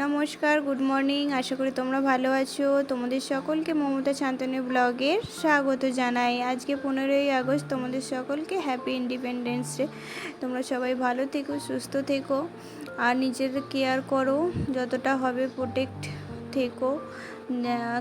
নমস্কার, good morning. আশা করি তোমরা ভালো আছো। তোমাদের সকলকে মমতা শান্তনু ব্লগের স্বাগত জানাই। আজকে পনেরোই আগস্ট, তোমাদের সকলকে হ্যাপি ইন্ডিপেন্ডেন্স ডে তোমরা সবাই ভালো থেকো, সুস্থ থেকো, আর নিজের কেয়ার করো। যতটা হবে প্রোটেক্ট থেকো।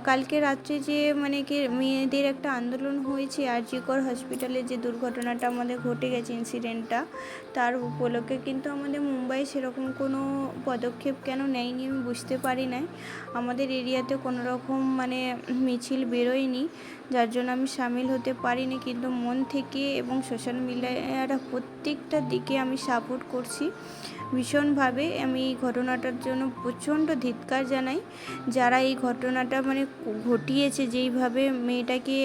কালকে রাত্রে যে মানে কি মেয়েদের একটা আন্দোলন হয়েছে আর জিকর হসপিটালে যে দুর্ঘটনাটা আমাদের ঘটে গেছে ইনসিডেন্টটা তার উপলক্ষে কিন্তু আমাদের মুম্বাই সেরকম কোনো পদক্ষেপ কেন নেয়নি আমি বুঝতে পারি নাই। আমাদের এরিয়াতে কোনো রকম মানে মিছিল বেরোয়নি। যার জন্য আমি সামিল হতে পারিনি, কিন্তু মন থেকে এবং সোশ্যাল মিডিয়ার প্রত্যেকটা দিকে আমি সাপোর্ট করছি। ভীষণভাবে আমি এই ঘটনাটার জন্য প্রচণ্ড ধিক্কার জানাই। যারা এই ঘটনাটা মানে ঘটিয়েছে, যেইভাবে মেয়েটাকে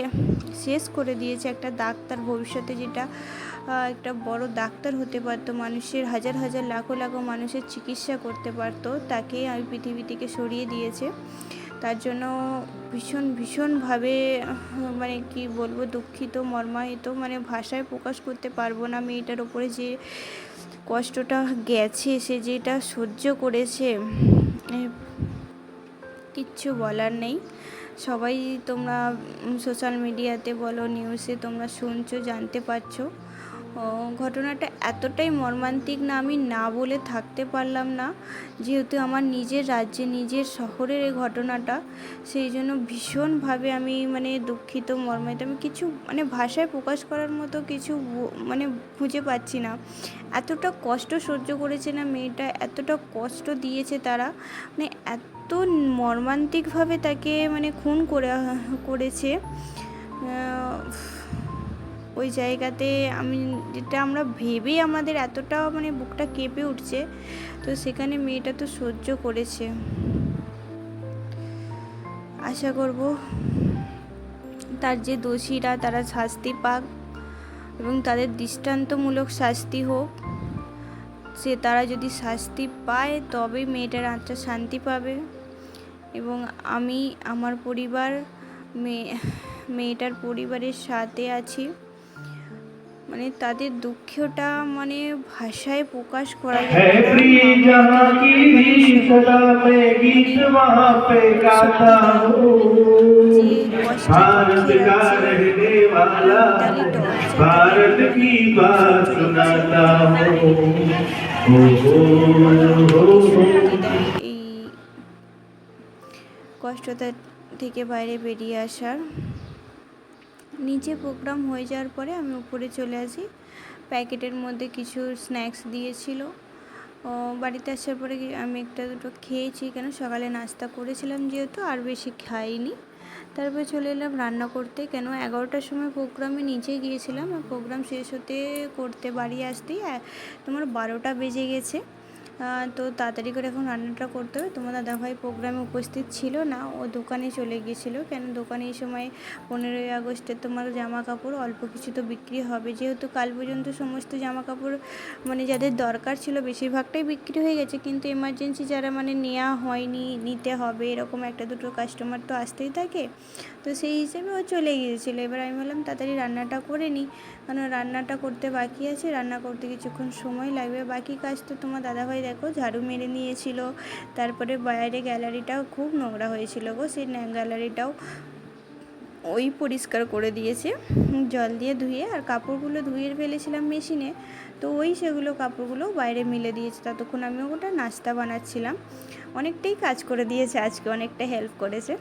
শেষ করে দিয়েছে, একটা ডাক্তার ভবিষ্যতে যেটা একটা বড় ডাক্তার হতে পারতো, মানুষের হাজার হাজার লাখো লাখো মানুষের চিকিৎসা করতে পারতো, তাকে আমি পৃথিবী থেকে সরিয়ে দিয়েছে। তার জন্য ভীষণ, ভীষণভাবে মানে কি বলব, দুঃখিত, মর্মাহিত মানে ভাষায় প্রকাশ করতে পারব না মেয়েটার ওপরে যে কষ্টটা গেছে, সে যেটা সহ্য করেছে কিচ্ছু বলার নেই। সবাই তোমরা সোশ্যাল মিডিয়াতে বলো নিউজে তোমরা শুনছো, জানতে পারছ। ঘটনাটা এতটাই মর্মান্তিক না আমি না বলে থাকতে পারলাম না। যেহেতু আমার নিজের রাজ্যে, নিজের শহরের এই ঘটনাটা, সেই জন্য ভীষণভাবে আমি মানে দুঃখিত মর্মান্বিত আমি কিছু মানে ভাষায় প্রকাশ করার মতো কিছু মানে খুঁজে পাচ্ছি না। এতটা কষ্ট সহ্য করেছে না মেয়েটা, এতটা কষ্ট দিয়েছে তারা। মানে এত মর্মান্তিকভাবে তাকে মানে খুন করে, করেছে। ওই জায়গাতে আমি যেটা আমরা ভেবে আমাদের এতটা মানে বুকটা কেঁপে উঠছে, তো সেখানে মেয়েটা তো সহ্য করেছে। আশা করব তার যে দোষীরা তারা শাস্তি পাক এবং তাদের দৃষ্টান্তমূলক শাস্তি হোক। সে তারা যদি শাস্তি পায় তবেই মেয়েটার আত্মা শান্তি পাবে এবং আমি, আমার পরিবার, মেয়ে, মেয়েটার পরিবারের সাথে আছি। মানে তাদের দুঃখটা মানে ভাষায় প্রকাশ করা है যাবে না। प्रिय जहाँ की भी सदा मैं गीत वहाँ पे गाता हूँ যে কষ্টে भारत দুঃখী का আছে, रहने वाला भारत की बात सुनाता हूँ ओ, हो, हो, हो। এই কষ্টতা থেকে বাইরে বেরিয়ে আসার নিচে প্রোগ্রাম হয়ে যাওয়ার পরে আমি উপরে চলে আসি। প্যাকেটের মধ্যে কিছু স্ন্যাক্স দিয়েছিল। বাড়িতে আসার পরে আমি একটা দুটো খেয়েছি কেন? সকালে নাস্তা করেছিলাম যেহেতু, আর বেশি খাইনি। তারপরে চলে এলাম রান্না করতে। কেন? এগারোটার সময় প্রোগ্রামে নিচে গিয়েছিলাম। আর প্রোগ্রাম শেষ হতে করতে বাড়ি আসতেই তোমার বারোটা বেজে গেছে। তো তাড়াতাড়ি করে এখন রান্নাটা করতে হবে। তোমার দাদাভাই প্রোগ্রামে উপস্থিত ছিল না, ও দোকানে চলে গিয়েছিল। কেন দোকানে এই সময় পনেরোই আগস্টে তোমার জামা কাপড় অল্প কিছু তো বিক্রি হবে। যেহেতু কাল পর্যন্ত সমস্ত জামা কাপড় মানে যাদের দরকার ছিল বেশিরভাগটাই বিক্রি হয়ে গেছে। কিন্তু এমার্জেন্সি যারা মানে নেওয়া হয়নি, নিতে হবে, এরকম একটা দুটো কাস্টমার তো আসতেই থাকে। তো সেই হিসেবে ও চলে গিয়েছিল। এবার আমি বললাম, তাড়াতাড়ি রান্নাটা করে নিই কারণ রান্নাটা করতে বাকি আছে। রান্না করতে কিছুক্ষণ সময় লাগবে। বাকি কাজ তো তোমার দাদাভাই দেখো, ঝাড়ু মেরে নিয়েছিল। তারপরে বাইরে গ্যালারিটাও খুব নোংরা হয়েছিল গো। সেই গ্যালারিটাও ওই পরিষ্কার করে দিয়েছে। জল দিয়ে ধুয়ে আর কাপড়গুলো ধুয়ে ফেলেছিলাম মেশিনে। তো ওই সেগুলো কাপড়গুলো বাইরে মিলে দিয়েছে। ততক্ষণ আমি ওটা নাস্তা বানাচ্ছিলাম। অনেকটাই কাজ করে দিয়েছে আজকে, অনেকটা হেল্প করেছে।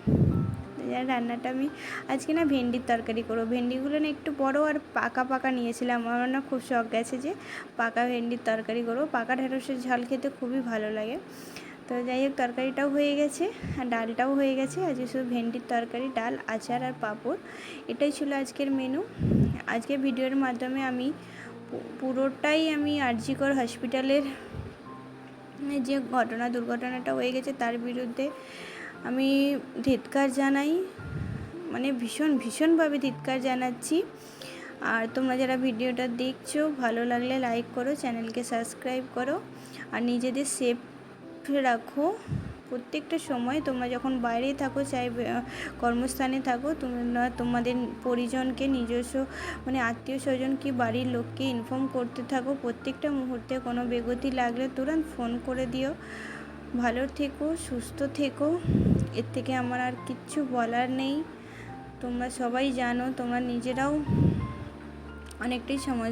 যার রান্নাটা আমি আজকে না ভেন্ডির তরকারি করব। ভেন্ডিগুলো না একটু বড় আর পাকা পাকা নিয়েছিলাম। আমার না খুব শখ গেছে যে পাকা ভেন্ডির তরকারি করব। পাকা ঢেঁড়সের ঝাল খেতে খুবই ভালো লাগে। তো যাই হোক, তরকারিটাও হয়ে গেছে, আর ডালটাও হয়ে গেছে। আজকে শুধু ভেন্ডির তরকারি, ডাল, আচার আর পাঁপড়। এটাই ছিল আজকের মেনু আজকে ভিডিওর মাধ্যমে আমি পুরোটাই আমি আরজিকর হসপিটালের যে ঘটনা, দুর্ঘটনাটা হয়ে গেছে তার বিরুদ্ধে আমি ধিৎকার জানাই। মানে ভীষণ, ভীষণভাবে ধিৎকার জানাচ্ছি। আর তোমরা যারা ভিডিওটা দেখছ, ভালো লাগলে লাইক করো, চ্যানেলকে সাবস্ক্রাইব করো। আর নিজেদের সেফ রাখো। প্রত্যেকটা সময় তোমরা যখন বাইরে থাকো চাই কর্মস্থানে থাকো, তোমরা তোমাদের পরিজনকে, নিজস্ব মানে আত্মীয় স্বজন কি বাড়ির লোককে ইনফর্ম করতে থাকো। প্রত্যেকটা মুহূর্তে কোনো বেগতি লাগলে তুরন্ত ফোন করে দিও। ভালো থেকো, সুস্থ থেকো। এর থেকে আমার আর কিচ্ছু বলার নেই। তোমরা সবাই জানো, তোমরা নিজেরাও অনেকটাই সময়